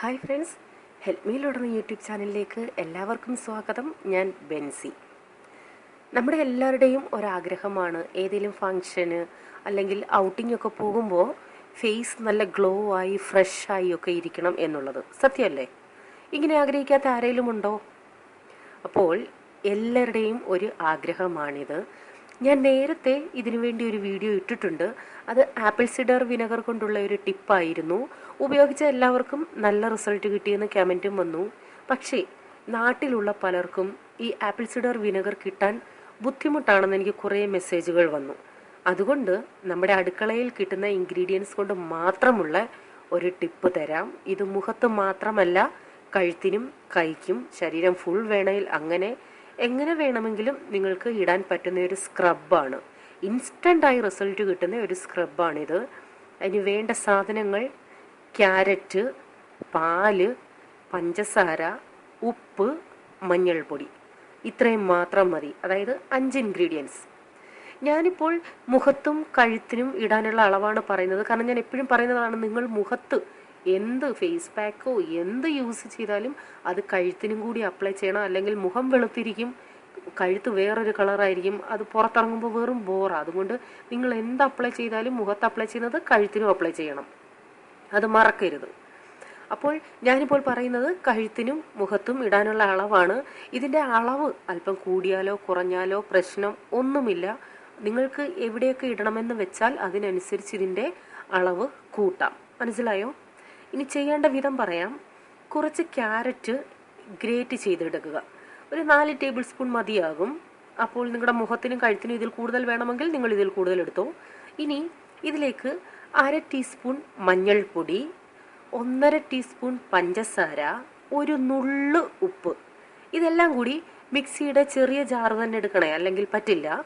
Hi friends. Help me loader YouTube ചാനലിലേക്ക് എല്ലാവർക്കും സ്വാഗതം. ഞാൻ ബെൻസി. നമ്മുടെ എല്ലാവരുടെയും ഒരാഗ്രഹമാണ് ഏതെങ്കിലും ഫങ്ഷന് അല്ലെങ്കിൽ ഔട്ടിംഗ് ഒക്കെ പോകുമ്പോൾ ഫേസ് നല്ല ഗ്ലോ ആയി ഫ്രഷ് ആയി ഒക്കെ ഇരിക്കണം എന്നുള്ളത്. സത്യമല്ലേ? ഇങ്ങനെ ആഗ്രഹിക്കാത്ത ആരെങ്കിലും ഉണ്ടോ? അപ്പോൾ എല്ലാവരുടെയും ഒരു ആഗ്രഹമാണിത്. ഞാൻ നേരത്തെ ഇതിനുവേണ്ടി ഒരു വീഡിയോ ഇട്ടിട്ടുണ്ട്. അത് ആപ്പിൾ സിഡർ വിനെഗർ കൊണ്ടുള്ള ഒരു ടിപ്പായിരുന്നു. ഉപയോഗിച്ച എല്ലാവർക്കും നല്ല റിസൾട്ട് കിട്ടിയെന്ന് കമന്റും വന്നു. പക്ഷേ നാട്ടിലുള്ള പലർക്കും ഈ ആപ്പിൾ സിഡർ വിനെഗർ കിട്ടാൻ ബുദ്ധിമുട്ടാണെന്ന് എനിക്ക് കുറേ മെസ്സേജുകൾ വന്നു. അതുകൊണ്ട് നമ്മുടെ അടുക്കളയിൽ കിട്ടുന്ന ഇൻഗ്രീഡിയൻസ് കൊണ്ട് മാത്രമുള്ള ഒരു ടിപ്പ് തരാം. ഇത് മുഖത്ത് മാത്രമല്ല കഴുത്തിനും കൈക്കും ശരീരം ഫുൾ വേണയിൽ അങ്ങനെ എങ്ങനെ വേണമെങ്കിലും നിങ്ങൾക്ക് ഇടാൻ പറ്റുന്ന ഒരു സ്ക്രബാണ് ഇൻസ്റ്റന്റായി റിസൾട്ട് കിട്ടുന്ന ഒരു സ്ക്രബാണിത് അതിന് വേണ്ട സാധനങ്ങൾ ക്യാരറ്റ് പാൽ പഞ്ചസാര ഉപ്പ് മഞ്ഞൾപ്പൊടി. ഇത്രയും മാത്രം മതി. അതായത് അഞ്ച് ഇൻഗ്രീഡിയൻസ് ഞാനിപ്പോൾ മുഖത്തും കഴുത്തിനും ഇടാനുള്ള അളവാണ് പറയുന്നത്. കാരണം ഞാൻ എപ്പോഴും പറയുന്നതാണ് നിങ്ങൾ മുഖത്ത് എന്ത് ഫേസ് പാക്കോ എന്ത് യൂസ് ചെയ്താലും അത് കഴുത്തിനും കൂടി അപ്ലൈ ചെയ്യണം. അല്ലെങ്കിൽ മുഖം വെളുത്തിരിക്കും. കഴുത്ത് വേറൊരു കളറായിരിക്കും അത് പുറത്തിറങ്ങുമ്പോൾ വെറും ബോറാണ് അതുകൊണ്ട് നിങ്ങൾ എന്ത് അപ്ലൈ ചെയ്താലും മുഖത്ത് അപ്ലൈ ചെയ്യുന്നത് കഴുത്തിനും അപ്ലൈ ചെയ്യണം. അത് മറക്കരുത്. അപ്പോൾ ഞാനിപ്പോൾ പറയുന്നത് കഴുത്തിനും മുഖത്തും ഇടാനുള്ള അളവാണ്. ഇതിന്റെ അളവ് അല്പം കൂടിയാലോ കുറഞ്ഞാലോ പ്രശ്നം ഒന്നുമില്ല. നിങ്ങൾക്ക് എവിടെയൊക്കെ ഇടണമെന്ന് വെച്ചാൽ അതിനനുസരിച്ച് ഇതിന്റെ അളവ് കൂട്ടാം. മനസ്സിലായോ? ഇനി ചെയ്യേണ്ട വിധം പറയാം. കുറച്ച് ക്യാരറ്റ് ഗ്രേറ്റ് ചെയ്തെടുക്കുക. ഒരു നാല് ടേബിൾ സ്പൂൺ മതിയാകും. അപ്പോൾ നിങ്ങളുടെ മുഖത്തിനും കഴുത്തിനും ഇതിൽ കൂടുതൽ വേണമെങ്കിൽ നിങ്ങൾ ഇതിൽ കൂടുതൽ എടുത്തോ. ഇനി ഇതിലേക്ക് അര ടീസ്പൂൺ മഞ്ഞൾപ്പൊടി ഒന്നര ടീസ്പൂൺ പഞ്ചസാര ഒരു നുള്ള് ഉപ്പ്. ഇതെല്ലാം കൂടി മിക്സിയുടെ ചെറിയ ജാർ തന്നെ എടുക്കണേ. അല്ലെങ്കിൽ പറ്റില്ല.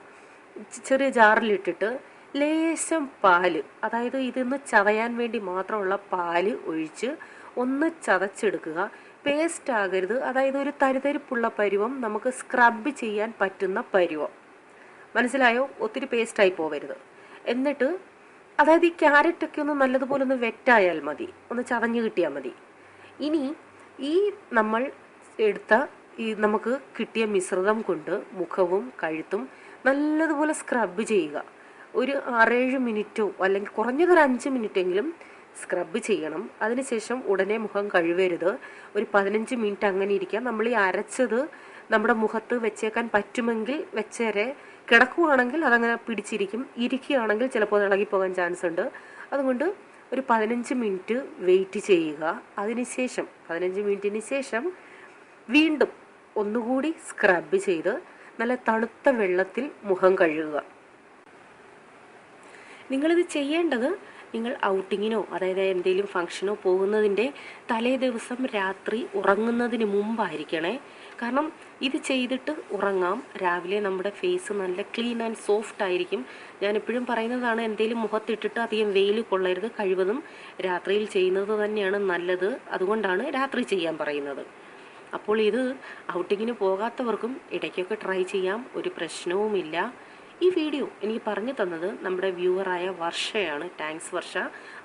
ചെറിയ ജാറിലിട്ടിട്ട് ലേശം പാൽ. അതായത് ഇതൊന്ന് ചതയാൻ വേണ്ടി മാത്രമുള്ള പാൽ ഒഴിച്ച് ഒന്ന് ചതച്ചെടുക്കുക. പേസ്റ്റ് ആകരുത്. അതായത് ഒരു തരിതരിപ്പുള്ള പരുവം നമുക്ക് സ്ക്രബ് ചെയ്യാൻ പറ്റുന്ന പരുവം. മനസ്സിലായോ? ഒത്തിരി പേസ്റ്റായി പോവരുത്. എന്നിട്ട് അതായത് ഈ ക്യാരറ്റ് ഒക്കെ ഒന്ന് നല്ലതുപോലെ ഒന്ന് വെറ്റായാൽ മതി. ഒന്ന് ചതഞ്ഞു കിട്ടിയാൽ മതി. ഇനി ഈ നമ്മൾ എടുത്ത ഈ നമുക്ക് കിട്ടിയ മിശ്രിതം കൊണ്ട് മുഖവും കഴുത്തും നല്ലതുപോലെ സ്ക്രബ് ചെയ്യുക. ഒരു ആറേഴ് മിനിറ്റോ അല്ലെങ്കിൽ കുറഞ്ഞതൊരു അഞ്ച് മിനിറ്റെങ്കിലും സ്ക്രബ് ചെയ്യണം. അതിനുശേഷം ഉടനെ മുഖം കഴുകരുത്. ഒരു പതിനഞ്ച് മിനിറ്റ് അങ്ങനെ ഇരിക്കാം നമ്മൾ ഈ അരച്ചത് നമ്മുടെ മുഖത്ത് വെച്ചേക്കാൻ പറ്റുമെങ്കിൽ വെച്ചേരെ കിടക്കുകയാണെങ്കിൽ അതങ്ങനെ പിടിച്ചിരിക്കും. ഇരിക്കുകയാണെങ്കിൽ ചിലപ്പോൾ ഇളകിപ്പോകാൻ ചാൻസ് ഉണ്ട്. അതുകൊണ്ട് ഒരു പതിനഞ്ച് മിനിറ്റ് വെയിറ്റ് ചെയ്യുക. അതിനുശേഷം പതിനഞ്ച് മിനിറ്റിന് ശേഷം വീണ്ടും ഒന്നുകൂടി സ്ക്രബ് ചെയ്ത് നല്ല തണുത്ത വെള്ളത്തിൽ മുഖം കഴുകുക. നിങ്ങളിത് ചെയ്യേണ്ടത് നിങ്ങൾ ഔട്ടിങ്ങിനോ അതായത് എന്തെങ്കിലും ഫംഗ്ഷനോ പോകുന്നതിന്റെ തലേ ദിവസം രാത്രി ഉറങ്ങുന്നതിന് മുമ്പായിരിക്കണേ. കാരണം ഇത് ചെയ്തിട്ട് ഉറങ്ങാം. രാവിലെ നമ്മുടെ ഫേസ് നല്ല ക്ലീൻ ആൻഡ് സോഫ്റ്റ് ആയിരിക്കും. ഞാൻ എപ്പോഴും പറയുന്നതാണ് എന്തെങ്കിലും മുഖത്തിട്ടിട്ട് അധികം വെയിൽ കൊള്ളരുത് കഴിവതും രാത്രിയിൽ ചെയ്യുന്നത് തന്നെയാണ് നല്ലത്. അതുകൊണ്ടാണ് രാത്രി ചെയ്യാൻ പറയുന്നത്. അപ്പോൾ ഇത് ഔട്ടിങ്ങിന് പോകാത്തവർക്കും ഇടയ്ക്കൊക്കെ ട്രൈ ചെയ്യാം. ഒരു പ്രശ്നവുമില്ല. ഈ വീഡിയോ എനിക്ക് പറഞ്ഞു തന്നത് നമ്മുടെ വ്യൂവറായ വർഷയാണ് താങ്ക്സ് വർഷ.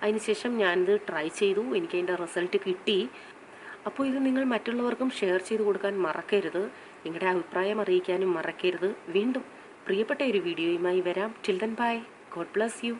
അതിനുശേഷം ഞാനിത് ട്രൈ ചെയ്തു എനിക്ക് അതിന്റെ റിസൾട്ട് കിട്ടി. അപ്പോൾ ഇത് നിങ്ങൾ മറ്റുള്ളവർക്കും ഷെയർ ചെയ്ത് കൊടുക്കാൻ മറക്കരുത്. നിങ്ങളുടെ അഭിപ്രായം അറിയിക്കാനും മറക്കരുത്. വീണ്ടും പ്രിയപ്പെട്ട ഒരു വീഡിയോയുമായി വരാം. Till then bye God bless you